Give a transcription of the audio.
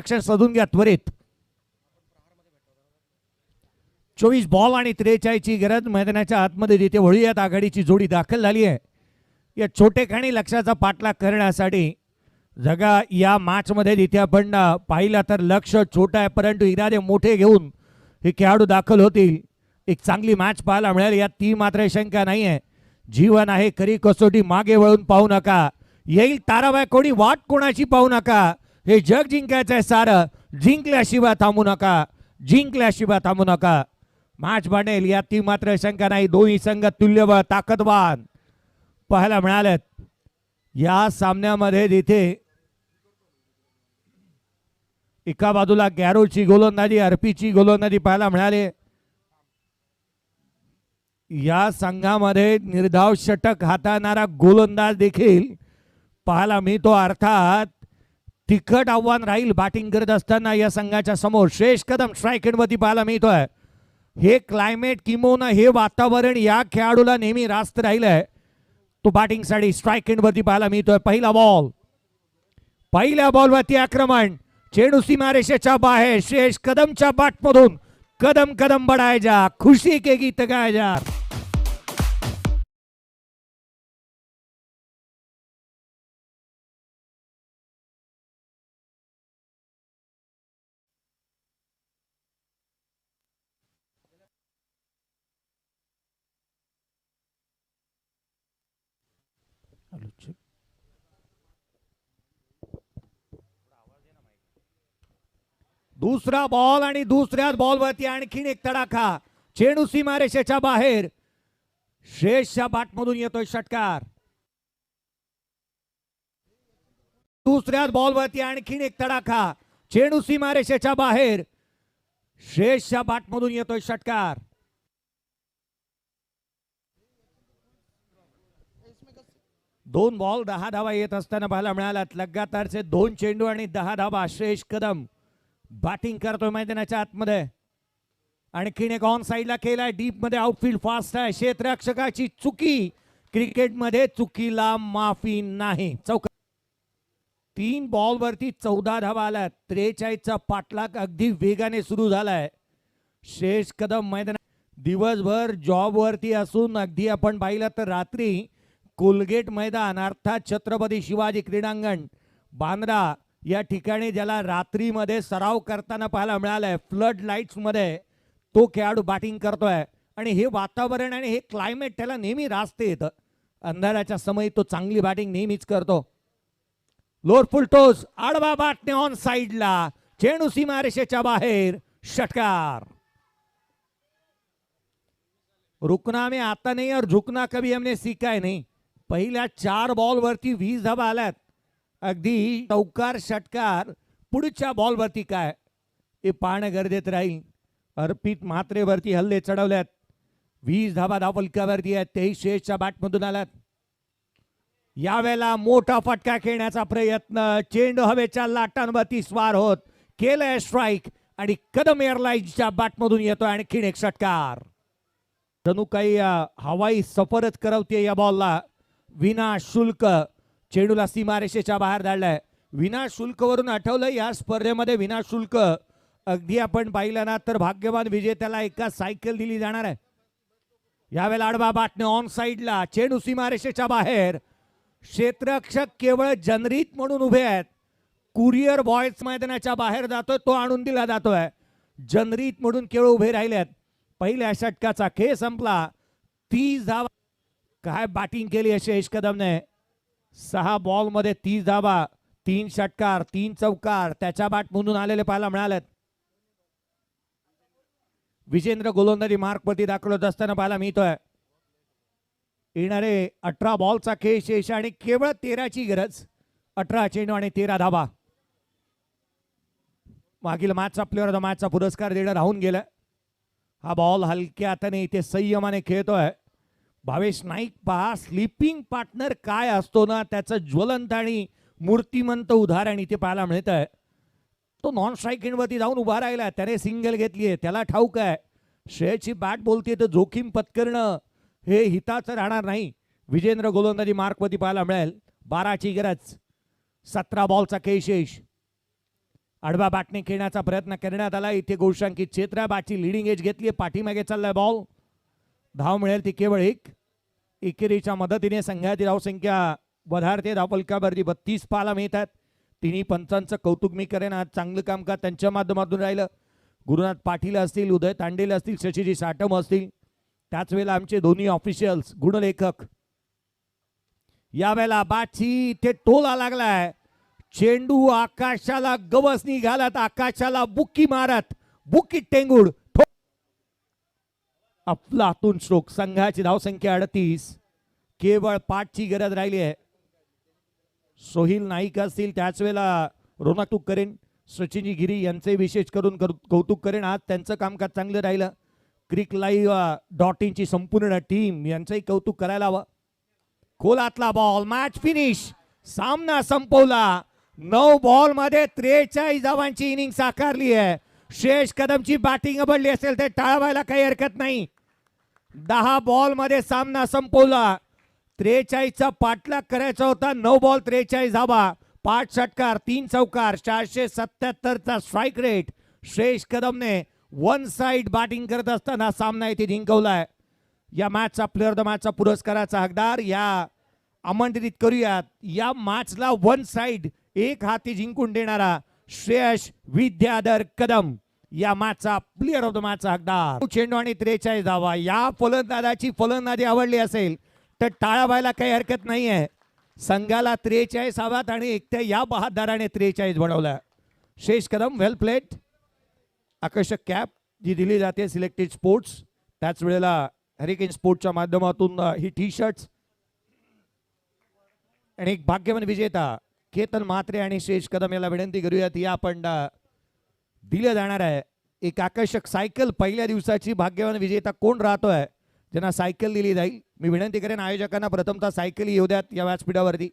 लक्ष सधून घ्या त्वरित. चोवीस बॉल आणि त्रेचाळीसची गरज मैदानाच्या आतमध्ये जिथे वळूयात आघाडीची जोडी दाखल झाली आहे. या छोटेखाणी लक्षाचा पाठलाग करण्यासाठी जगा या मॅचमध्ये जिथे आपण पाहिला पाहिलं तर लक्ष छोटं आहे परंतु इरादे मोठे घेऊन हे खेळाडू दाखल होतील. एक चांगली मॅच पाहायला मिळेल यात ती मात्र शंका नाही आहे. जीवन आहे खरी कसोटी मागे वळून पाहू नका. येईल ताराबाय कोणी वाट कोणाची पाहू नका. हे जग जिंकायचं आहे सारं. जिंकल्याशिवाय थांबू नका. जिंकल्याशिवाय थांबू नका. मॅच बनेल यात ती मात्र शंका नाही. दोन्ही संघ तुल्यबळ ताकदवान. पाहायला मिळालेत. या सामन्यामध्ये जिथे एका बाजूला गॅरोची गोलंदाजी अर्पीची गोलंदाजी पाहायला मिळाली. या संघामध्ये निर्धाव षटक हाताळणारा गोलंदाज देखील पाहायला मिळतो. अर्थात तिखट आव्हान राहील बॅटिंग करत असताना या संघाच्या समोर शेष कदम स्ट्रायकेटवरती पाहायला मिळतोय. हे क्लायमेट किमोना हे वातावरण या खेळाडूला नेहमी रास्त राहिलंय. तो बॅटिंगसाठी स्ट्राईक एंडवरती पाहायला मिळतोय. पहिला बॉल पहिल्या बॉलवरती आक्रमण. चेडू सीमारेषेच्या बाहेर शेष कदमच्या बाटमधून कदम कदम बढायजा खुशी के गीत गायजा चेक दुसरा बॉल आणि दुसऱ्याच बॉलवरती आणखीन एक तडाखा. चेंडू सीमारेषेच्या बाहेर. शेषच्या बाटमधून येतोय षटकार. दुसऱ्याच बॉलवरती आणखीन एक तडाखा. चेंडू सीमारेषेच्या बाहेर. शेषच्या बाटमधून येतोय षटकार. दोन बॉल दहा धावा येत असताना पाहायला मिळालात लगातारचे दोन चेंडू आणि दहा धावा. श्रेष कदम बॅटिंग करतोय मैदानाच्या आतमध्ये. आणखीन एक ऑन साईडला केलाय. डीपमध्ये आउटफील्ड फास्ट आहे. क्षेत्ररक्षकाची चुकी. क्रिकेटमध्ये चुकीला माफी नाही. चौक तीन बॉल वरती चौदा धावा आला त्रेचाळीसचा पाठलाग अगदी वेगाने सुरू झालाय. शेष कदम मैदान दिवसभर जॉब वरती असून अगदी आपण पाहिलं तर रात्री कोलगेट मैदान अर्थात छत्रपती शिवाजी क्रीडांगण. बांद्रा या ठिकाणी ज्याला रात्रीमध्ये सराव करताना पाहायला मिळालाय फ्लड लाईट्समध्ये तो खेळाडू बॅटिंग करतोय. आणि हे वातावरण आणि हे क्लायमेट त्याला नेहमी रास्ते येतं अंधाराच्या समयी तो चांगली बॅटिंग नेहमीच करतो. लोअर फुलटोस आडवा बाटणे ऑन साइडला चेंडू सीमारेषेच्या बाहेर षटकार. रुकना में आता नहीं और झुकना कभी हमने सीखा है नहीं. पहिल्या चार बॉलवरती वीस धाबा आल्यात. अगदी चौकार षटकार पुढच्या बॉलवरती काय? हे पाहणं गरजेत राहील. अर्पित मात्रेवरती हल्ले चढवल्यात. वीस धाबा धावलक्यावरती आहेत तेही शेषच्या बॅटमधून आल्यात. यावेळेला मोठा फटका खेळण्याचा प्रयत्न. चेंडू हवेच्या लाटांवरती स्वार होत. केलंय स्ट्राईक आणि कदम एअरलाईन्सच्या बॅटमधून येतोय आणखीन एक षटकार. जणू काही हवाई सफरच करवते या बॉलला विना शुल्क. चेंडूला सीमारेषेच्या बाहेर धाडलाय विनाशुल्क वरून आठवलं या स्पर्धेमध्ये विनाशुल्क अगदी आपण पाहिलं ना तर भाग्यवान विजेत्याला एका सायकल दिली जाणार आहे. यावेळेला आडवा बाटणे ऑन साइडला चेंडू सीमारेषेच्या बाहेर. क्षेत्ररक्षक केवळ जनरीत म्हणून उभे आहेत. कुरिअर बॉयज मैदानाच्या बाहेर जातोय तो आणून दिला जातोय. जनरीत म्हणून केवळ उभे राहिलेत पहिल्या षटकाचा खेळ संपला. तीस धावा काय बॅटिंग केली यशेष कदमने? सहा बॉलमध्ये तीस धाबा तीन षटकार तीन चौकार त्याच्या बाट म्हणून आलेले पाहायला मिळालेत. विजेंद्र गोलंदाजी मार्कवरती दाखवत असताना पाहायला मिळतोय. येणारे अठरा बॉलचा खेळ शेष आणि केवळ तेराची गरज. अठरा चेंडू आणि तेरा धाबा मागील मॅचचा प्लेअर ऑफ मॅचचा पुरस्कार देणं राहून गेलं. हा बॉल हलक्या हाताने इथे संयमाने खेळतोय. भावेश नाईक पहा स्लीपिंग पार्टनर काय असतो ना त्याचं ज्वलंत आणि मूर्तिमंत उदाहरण इथे पाहायला मिळत आहे तो नॉन स्ट्राईक वरती जाऊन उभा राहिला त्याने सिंगल घेतली आहे त्याला ठाऊक आहे. श्रेयची बॅट बोलते तर जोखीम पत्करणं हे हिताचं राहणार नाही. विजेंद्र गोलंदाजी मार्कवरती पाहायला मिळेल. बाराची गरज सतरा बॉलचा केशेष आडवा बॅटने खेळण्याचा प्रयत्न करण्यात आला. इथे गोशांकी क्षेत्र बॅटची लिडिंग एज घेतली पाठीमागे चाललाय बॉल धाव मिळेल ती केवळ एक. एकेरीच्या मदतीने संघाची धावसंख्या वधारते धावपलकावरती बत्तीस पाहायला मिळतात. तिन्ही पंचांचं कौतुक मी करेन. आज चांगलं कामकाज त्यांच्या माध्यमातून राहिलं? गुरुनाथ पाटील असतील उदय तांडेल असतील शशीजी साटम असतील. त्याच वेळेला आमचे दोन्ही ऑफिशियल्स गुणलेखक. यावेळेला बाची इथे टोला लागलाय. चेंडू आकाशाला गवस निघालात आकाशाला बुक्की मारत बुक्की टेंगूड अफलातून श्लोक. संघाची धावसंख्या अडतीस. केवळ पाठची गरज राहिली आहे. सोहिल नाईक असतील त्याच वेळेला रोनातूक करेन. सचिनजी गिरी यांचे विशेष करून कौतुक करेन. आज त्यांचं कामकाज चांगलं राहिलं. क्रिक लाईव्ह डॉट इनची संपूर्ण टीम यांचंही कौतुक करायला हवं. खोलातला बॉल मॅच फिनिश सामना संपवला. नऊ बॉलमध्ये त्रेचाळीस धावांची इनिंग साकारली आहे. शेष कदमची बॅटिंग अबडली असेल ते टाळवायला काही हरकत नाही. दहा बॉलमध्ये सामना संपवला. त्रेचाळीसचा पाठलाग करायचा होता. नऊ बॉल त्रेचाळीस धावा. पाच षटकार तीन चौकार चारशे सत्याहत्तरचा स्ट्राईक रेट श्रेष कदमने वन साइड बॅटिंग करत असताना सामना इथे जिंकवलाय. या मॅचचा प्लेअर द मॅचचा पुरस्काराचा हकदार या आमंत्रित करूयात. या मॅचला वन साइड एक हाती जिंकून देणारा श्रेयश विद्याधर कदम. या मॅचचा प्लेअर ऑफ द मॅचचा हकदार. चेंडू आणि त्रेचाळीस धावा. या फलंदाजाची फलंदाजी आवडली असेल तर टाळा व्हायला काही हरकत नाही आहे संघाला त्रेचाळीस हव्यात आणि एकट्या या बहादाराने त्रेचाळीस बनवलं. शेष कदम वेल प्लेट आकर्षक कॅप जी दिली जाते सिलेक्टेड स्पोर्ट्स त्याच वेळेला हरिकेन स्पोर्टच्या माध्यमातून ही टी शर्ट्स आणि एक भाग्यवान विजेता केतन म्हात्रे आणि शेष कदम याला विनंती करूयात. या आपण दिलं जाणार आहे. एक आकर्षक सायकल पहिल्या दिवसाची भाग्यवान विजेता कोण राहतोय? ज्यांना सायकल दिली जाईल. मी विनंती करेन आयोजकांना प्रथमतः सायकल येऊ द्यात या व्यासपीठावरती.